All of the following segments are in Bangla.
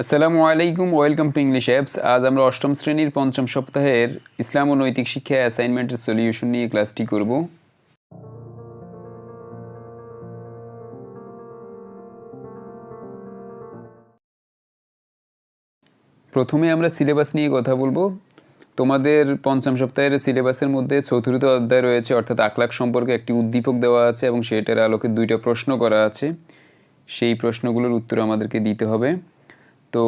আসসালামু আলাইকুম, ওয়েলকাম টু ইংলিশ অ্যাপস। আজ আমরা অষ্টম শ্রেণির পঞ্চম সপ্তাহের ইসলাম ও নৈতিক শিক্ষা অ্যাসাইনমেন্টের সলিউশন নিয়ে ক্লাসটি করব। প্রথমে আমরা সিলেবাস নিয়ে কথা বলব। তোমাদের পঞ্চম সপ্তাহের সিলেবাসের মধ্যে চতুর্থ অধ্যায় রয়েছে, অর্থাৎ আকলাক সম্পর্কে একটি উদ্দীপক দেওয়া আছে এবং সেটার আলোকে দুইটা প্রশ্ন করা আছে। সেই প্রশ্নগুলোর উত্তর আমাদেরকে দিতে হবে। তো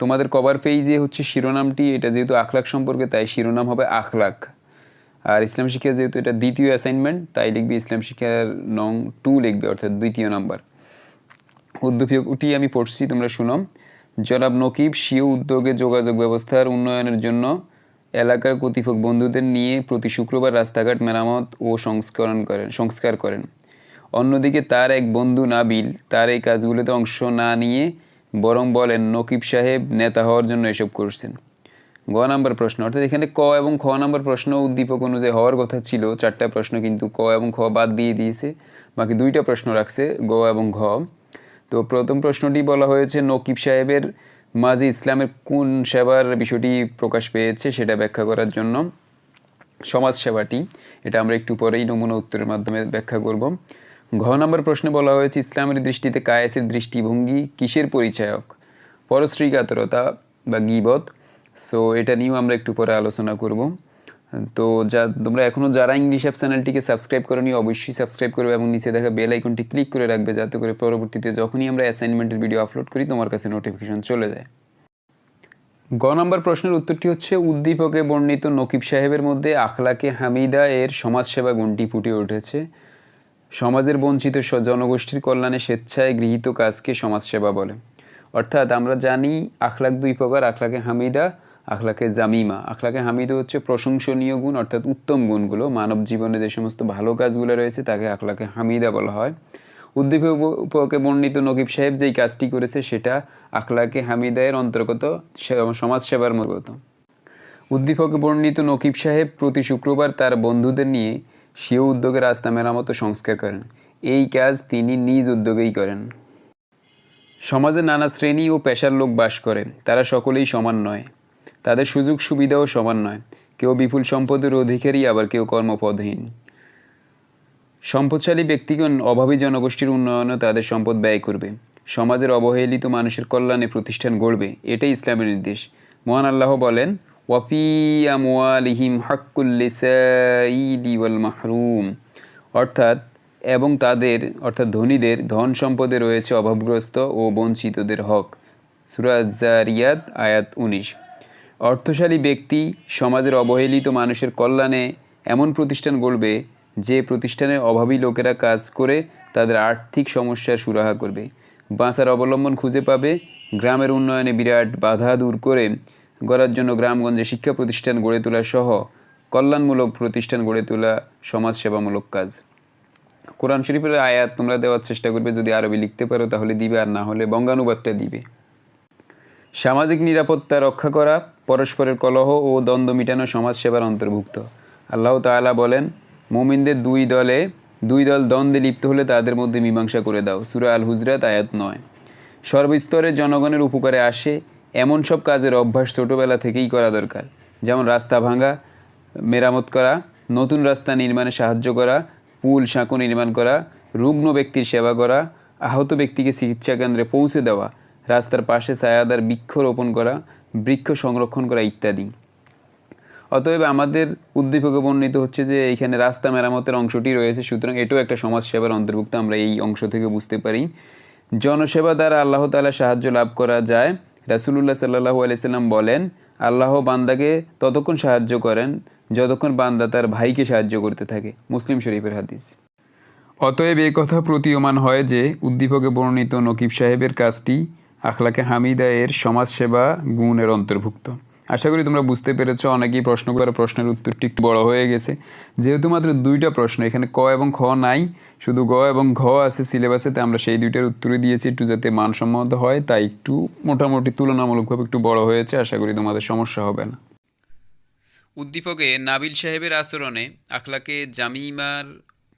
তোমাদের কভার পেজে হচ্ছে শিরোনামটি, এটা যেহেতু আখলাক সম্পর্কে, তাই শিরোনাম হবে আখলাক আর ইসলাম শিক্ষা যেহেতু এটা দ্বিতীয় অ্যাসাইনমেন্ট তাই লিখবে ইসলাম শিক্ষার নং টু লিখবে, অর্থাৎ দ্বিতীয় নাম্বার উদ্যোগটি আমি পড়ছি, তোমরা শুনো। জনাব নকিব স্বীয় উদ্যোগে যোগাযোগ ব্যবস্থার উন্নয়নের জন্য এলাকার কর্তৃপক্ষ বন্ধুদের নিয়ে প্রতি শুক্রবার রাস্তাঘাট মেরামত ও সংস্করণ করেন, সংস্কার করেন। অন্যদিকে তার এক বন্ধু নাবিল, তার এই কাজগুলোতে অংশ না নিয়ে বরং বলেন, নকিব সাহেব নেতা হওয়ার জন্য এসব করছেন। গ নাম্বার প্রশ্ন, অর্থাৎ এখানে ক এবং খ নাম্বার প্রশ্ন উদ্দীপক অনুযায়ী হওয়ার কথা ছিল। চারটা প্রশ্ন কিন্তু ক এবং খ বাদ দিয়ে দিয়েছে। বাকি দুইটা প্রশ্ন রাখছে গ এবং ঘ। তো প্রথম প্রশ্নটি বলা হয়েছে, নকিব সাহেবের মাঝে ইসলামের কোন সেবার বিষয়টি প্রকাশ পেয়েছে সেটা ব্যাখ্যা করার জন্য। সমাজ সেবাটি এটা আমরা একটু পরেই নমুনা উত্তরের মাধ্যমে ব্যাখ্যা করব। ঘ নম্বর প্রশ্নে বলা হয়েছে, ইসলামের দৃষ্টিতে কায়েসের দৃষ্টিভঙ্গি কিসের পরিচায়ক? পরশ্রীকাতরতা বা গিবত। সো এটা নিয়েও আমরা একটু পরে আলোচনা করব। তো যা, তোমরা এখনও যারা ইংলিশ অ্যাপ চ্যানেলটিকে সাবস্ক্রাইব করনি, অবশ্যই সাবস্ক্রাইব করবে এবং নিচে দেখা বেল আইকনটি ক্লিক করে রাখবে যাতে করে পরবর্তীতে যখনই আমরা অ্যাসাইনমেন্টের ভিডিও আপলোড করি, তোমার কাছে নোটিফিকেশন চলে যায়। গ নম্বর প্রশ্নের উত্তরটি হচ্ছে, উদ্দীপকে বর্ণিত নকিব সাহেবের মধ্যে আখলাকে হামিদা এর সমাজসেবা গুণটি ফুটে উঠেছে। সমাজের বঞ্চিত জনগোষ্ঠীর কল্যাণে স্বেচ্ছায় গৃহীত কাজকে সমাজসেবা বলে। অর্থাৎ আমরা জানি আখলাক দুই প্রকার, আখলাকে হামিদা, আখলাকে জামিমা। আখলাকে হামিদা হচ্ছে প্রশংসনীয় গুণ, অর্থাৎ উত্তম গুণগুলো। মানব জীবনে যে সমস্ত ভালো কাজগুলো রয়েছে, তাকে আখলাকে হামিদা বলা হয়। উদ্দীপকে বর্ণিত নকিব সাহেব যেই কাজটি করেছে, সেটা আখলাকে হামিদায়ের অন্তর্গত সমাজসেবার মূলত। উদ্দীপকে বর্ণিত নকিব সাহেব প্রতি শুক্রবার তার বন্ধুদের নিয়ে স্বীয় উদ্যোগে রাস্তা মেরামত সংস্কার করেন। এই কাজ তিনি নিজ উদ্যোগেই করেন। সমাজে নানা শ্রেণি ও পেশার লোক বাস করে। তারা সকলেই সমান নয়। তাদের সুযোগ সুবিধাও সমান নয়। কেউ বিপুল সম্পদের অধিকারী, আবার কেউ কর্মপদহীন সম্পদশালী ব্যক্তিগণ অভাবী জনগোষ্ঠীর উন্নয়নে তাদের সম্পদ ব্যয় করবে। সমাজের অবহেলিত মানুষের কল্যাণে প্রতিষ্ঠান গড়বে। এটাই ইসলামের নির্দেশ। মহান আল্লাহ বলেন ওয়াফি আমওয়ালিহিম হাক্কুল্লিসাইদি ওয়াল মাহরুম অর্থাৎ, এবং তাদের, অর্থাৎ ধনীদের, ধন সম্পদে রয়েছে অভাবগ্রস্ত ও বঞ্চিতদের হক। সুরাজ জারিয়াত আয়াত উনিশ। অর্থশালী ব্যক্তি সমাজের অবহেলিত মানুষের কল্যাণে এমন প্রতিষ্ঠান গড়বে, যে প্রতিষ্ঠানে অভাবী লোকেরা কাজ করে তাদের আর্থিক সমস্যার সুরাহা করবে। বাঁচার অবলম্বন খুঁজে পাবে, গ্রামের উন্নয়নে বিরাট বাধা দূর করে গড়ার জন্য গ্রামগঞ্জে শিক্ষা প্রতিষ্ঠান গড়ে তোলা সহ কল্যাণমূলক প্রতিষ্ঠান গড়ে তোলা সমাজসেবামূলক কাজ। কোরআন শরীফের আয়াত তোমরা দেওয়ার চেষ্টা করবে, যদি আরবি লিখতে পারো তাহলে দিবে, আর না হলে বঙ্গানুবাদটা দিবে। সামাজিক নিরাপত্তা রক্ষা করা, পরস্পরের কলহ ও দ্বন্দ্ব মিটানো সমাজ সেবার অন্তর্ভুক্ত। আল্লাহ তাআলা বলেন, মোমিনদের দুই দলে, দুই দল দ্বন্দ্বে লিপ্ত হলে তাদের মধ্যে মীমাংসা করে দাও। সুরা আল হুজরাত আয়াত নয়। সর্বস্তরের জনগণের উপকারে আসে এমন সব কাজের অভ্যাস ছোটোবেলা থেকেই করা দরকার। যেমন রাস্তা ভাঙা, মেরামত করা, নতুন রাস্তা নির্মাণে সাহায্য করা, পুল, সাঁকো নির্মাণ করা, রুগ্ন ব্যক্তির সেবা করা, আহত ব্যক্তিকে চিকিৎসা কেন্দ্রে পৌঁছে দেওয়া, রাস্তার পাশে ছায়াদার বৃক্ষ রোপণ করা, বৃক্ষ সংরক্ষণ করা ইত্যাদি। অতএব আমাদের উদ্দীপকে বর্ণিত হচ্ছে যে এইখানে রাস্তা মেরামতের অংশটি রয়েছে, সুতরাং এটাও একটা সমাজ সেবার অন্তর্ভুক্ত, আমরা এই অংশ থেকে বুঝতে পারি। জনসেবা দ্বারা আল্লাহ তাআলা সাহায্য লাভ করা যায়। রাসুলুল্লাহ সাল্লাহু আলাইসাল্লাম বলেন, আল্লাহ বান্দাকে ততক্ষণ সাহায্য করেন যতক্ষণ বান্দা তার ভাইকে সাহায্য করতে থাকে। মুসলিম শরীফের হাদিস। অতএব এ কথা প্রতীয়মান হয় যে, উদ্দীপকে বর্ণিত নকিব সাহেবের কাজটি আখলাকে হামিদা এর সমাজসেবা গুণের অন্তর্ভুক্ত। আশা করি তোমরা বুঝতে পেরেছ, অনেকেই প্রশ্ন করার প্রশ্নের উত্তরটি একটু বড় হয়ে গেছে। যেহেতু মাত্র দুইটা প্রশ্ন, এখানে ক এবং খ নাই, শুধু গ এবং ঘ আছে সিলেবাসে তো আমরা সেই দুইটার উত্তরই দিয়েছি একটু যাতে মানসম্মত হয়, তাই একটু মোটামুটি তুলনামূলকভাবে একটু বড় হয়েছে, আশা করি তোমাদের সমস্যা হবে না। উদ্দীপকে নাবিল সাহেবের আচরণে আখলাকে জামিমার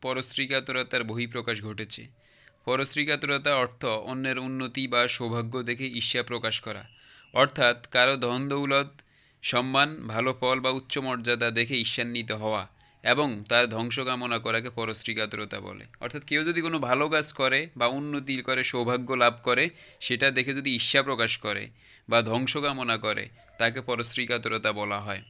পরশ্রীকাতরতার বহিঃপ্রকাশ ঘটেছে। পরশ্রীকাতরতা অর্থ অন্যের উন্নতি বা সৌভাগ্য দেখে ঈর্ষা প্রকাশ করা। অর্থাৎ কারও ধন দৌলত সম্মান, ভালো ফল বা উচ্চ মর্যাদা দেখে ঈর্ষান্বিত হওয়া এবং তার ধ্বংস কামনা করাকে পরশ্রীকাতরতা বলে। অর্থাৎ কেউ যদি কোনো ভালো কাজ করে বা উন্নতি করে, সৌভাগ্য লাভ করে, সেটা দেখে যদি ঈর্ষা প্রকাশ করে বা ধ্বংস কামনা করে, তাকে পরশ্রীকাতরতা বলা হয়।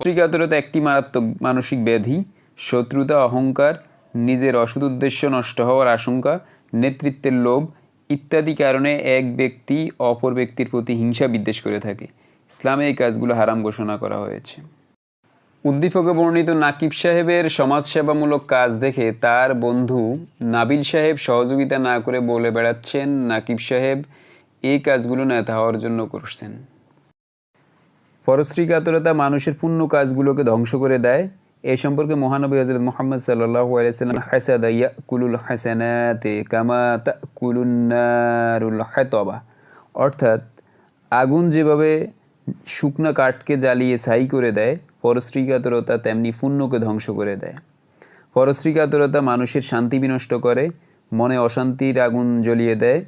পরশ্রীকাতরতা একটি মারাত্মক মানসিক ব্যাধি, শত্রুতা, অহংকার, নিজের অসৎ উদ্দেশ্য নষ্ট হওয়ার আশঙ্কা, নেতৃত্বের লোভ ইত্যাদি কারণে এক ব্যক্তি অপর ব্যক্তির প্রতি হিংসা বিদ্বেষ করে থাকে। ইসলামে এই কাজগুলো হারাম ঘোষণা করা হয়েছে। উদ্দীপকে বর্ণিত নাকিব সাহেবের সমাজসেবামূলক কাজ দেখে তার বন্ধু নাবিল সাহেব সহযোগিতা না করে বলে বেড়াচ্ছেন, নাকিব সাহেব, এই কাজগুলো নেতা হওয়ার জন্য করছেন। পরশ্রী কাতরতা মানুষের পুণ্য কাজগুলোকে ধ্বংস করে দেয়। এই সম্পর্কে মহানবী হজরত মোহাম্মদ আলাইসাল্লাম হাসাদা অর্থাৎ আগুন যেভাবে শুকনা কাঠকে জ্বালিয়ে ছাই করে দেয় পরশ্রী কাতরতা তেমনি পুণ্যকে ধ্বংস করে দেয়। পরশ্রী কাতরতা মানুষের শান্তি বিনষ্ট করে, মনে অশান্তির আগুন জ্বলিয়ে দেয়।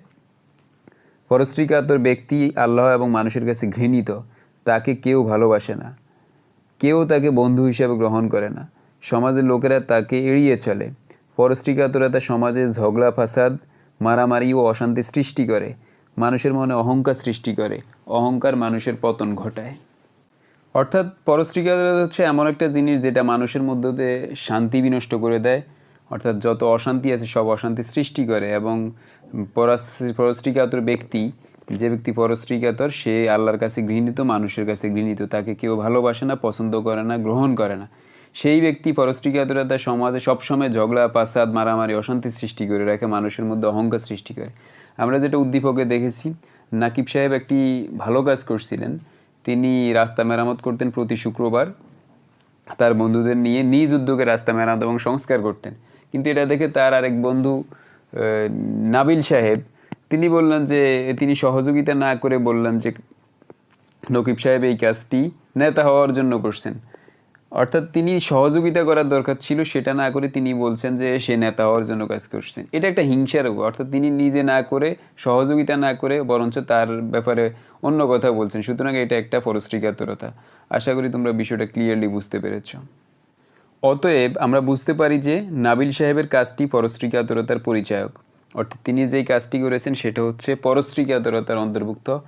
পরশ্রীকাতর ব্যক্তি আল্লাহ এবং মানুষের কাছে ঘৃণিত, তাকে কেউ ভালোবাসে না। কেউ তাকে বন্ধু হিসেবে গ্রহণ করে না। সমাজের লোকেরা তাকে এড়িয়ে চলে। পরশ্রী পরশ্রীকাতরতা সমাজে ঝগড়া, ফাসাদ, মারামারি ও অশান্তি সৃষ্টি করে। মানুষের মনে অহংকার সৃষ্টি করে। অহংকার মানুষের পতন ঘটায়। অর্থাৎ পরশ্রীকাতরতা হচ্ছে এমন একটা জিনিস যেটা মানুষের মধ্যে শান্তি বিনষ্ট করে দেয়। অর্থাৎ যত অশান্তি আছে, সব অশান্তি সৃষ্টি করে এবং পরশ্রী- পরশ্রীকাতর ব্যক্তি, যে ব্যক্তি পরশ্রীকাতর সে আল্লাহর কাছে ঘৃণিত, মানুষের কাছে ঘৃণিত, তাকে কেউ ভালোবাসে না, পছন্দ করে না, গ্রহণ করে না। সেই ব্যক্তি পরশ্রীকাতরা তার সমাজে সবসময় ঝগড়া, পাসাদ, মারামারি, অশান্তি সৃষ্টি করে রাখে, মানুষের মধ্যে অহংকার সৃষ্টি করে। আমরা যেটা উদ্দীপকে দেখেছি নাকিব সাহেব একটি ভালো কাজ করছিলেন। তিনি রাস্তা মেরামত করতেন প্রতি শুক্রবার। তার বন্ধুদের নিয়ে নিজ উদ্যোগে রাস্তা মেরামত এবং সংস্কার করতেন। কিন্তু এটা দেখে তার আরেক বন্ধু নাবিল সাহেব, তিনি বললেন যে, তিনি সহযোগিতা না করে বললেন যে, নকিব সাহেব এই কাজটি নেতা হওয়ার জন্য করছেন। অর্থাৎ তিনি সহযোগিতা করার দরকার ছিল, সেটা না করে তিনি বলছেন যে সে নেতা হওয়ার জন্য কাজ করছেন। এটা একটা হিংসার। অর্থাৎ তিনি নিজে না করে, সহযোগিতা না করে, বরঞ্চ তার ব্যাপারে অন্য কথা বলছেন। সুতরাং এটা একটা পরশ্রীকাতরতা আশা করি তোমরা বিষয়টা ক্লিয়ারলি বুঝতে পেরেছ। অতএব আমরা বুঝতে পারি যে নাবিল সাহেবের কাজটি পরশ্রীকাতরতার পরিচায়ক। অর্থাৎ তিনি যেই কাজটি করেছেন, সেটা হচ্ছে পরশ্রীকাতরতার অন্তর্ভুক্ত।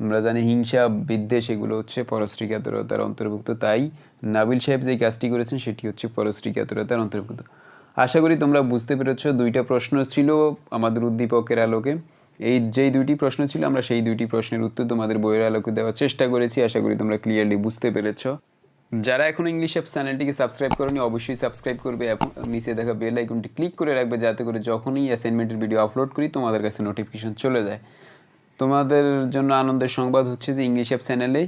আমরা জানি হিংসা, বিদ্বেষ, এগুলো হচ্ছে পরশ্রীকাতরতার অন্তর্ভুক্ত। তাই নাবিল সাহেব যেই কাজটি করেছেন, সেটি হচ্ছে পরশ্রীকাতরতার অন্তর্ভুক্ত। আশা করি তোমরা বুঝতে পেরেছ, দুইটা প্রশ্ন ছিল আমাদের উদ্দীপকের আলোকে। এই যেই দুইটি প্রশ্ন ছিল, আমরা সেই দুইটি প্রশ্নের উত্তর তোমাদের বইয়ের আলোকে দেওয়ার চেষ্টা করেছি। আশা করি তোমরা ক্লিয়ারলি বুঝতে পেরেছ। যারা এখন ইংলিশ অ্যাপ চ্যানেলটিকে সাবস্ক্রাইব করনি, অবশ্যই সাবস্ক্রাইব করবে এবং নিচে দেখা বেল আইকনটি ক্লিক করে রাখবে, যাতে করে যখনই অ্যাসাইনমেন্টের ভিডিও আপলোড করি, তোমাদের কাছে নোটিফিকেশন চলে যায়। তোমাদের জন্য আনন্দের সংবাদ হচ্ছে যে ইংলিশ অ্যাপ চ্যানেলে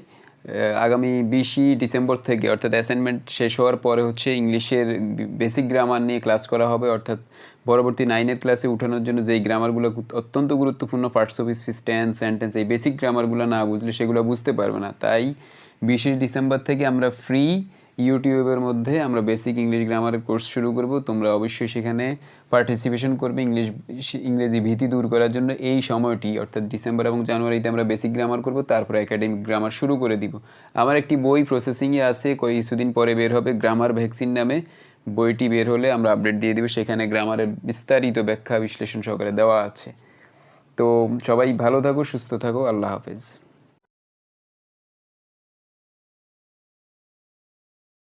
আগামী বিশই ডিসেম্বর থেকে, অর্থাৎ অ্যাসাইনমেন্ট শেষ হওয়ার পরে হচ্ছে ইংলিশের বেসিক গ্রামার নিয়ে ক্লাস করা হবে। অর্থাৎ পরবর্তী নাইনের ক্লাসে উঠানোর জন্য যেই গ্রামারগুলো অত্যন্ত গুরুত্বপূর্ণ parts of speech tense sentence এই বেসিক গ্রামারগুলো না বুঝলে সেগুলো বুঝতে পারবে না। তাই বিশে ডিসেম্বর থেকে আমরা ফ্রি ইউটিউবের মধ্যে আমরা বেসিক ইংলিশ গ্রামারের কোর্স শুরু করব। তোমরা অবশ্যই সেখানে পার্টিসিপেশন করবে ইংলিশ ইংরেজি ভীতি দূর করার জন্য এই সময়টি, অর্থাৎ ডিসেম্বর এবং জানুয়ারিতে আমরা বেসিক গ্রামার করব, তারপর একাডেমিক গ্রামার শুরু করে দিব। আমার একটি বই প্রসেসিংয়ে আছে কিছুদিন পরে বের হবে গ্রামার ভ্যাকসিন নামে। বইটি বের হলে আমরা আপডেট দিয়ে দিব, সেখানে গ্রামারের বিস্তারিত ব্যাখ্যা বিশ্লেষণ সহকারে দেওয়া আছে। তো সবাই ভালো থাকো, সুস্থ থাকো, আল্লাহ হাফেজ।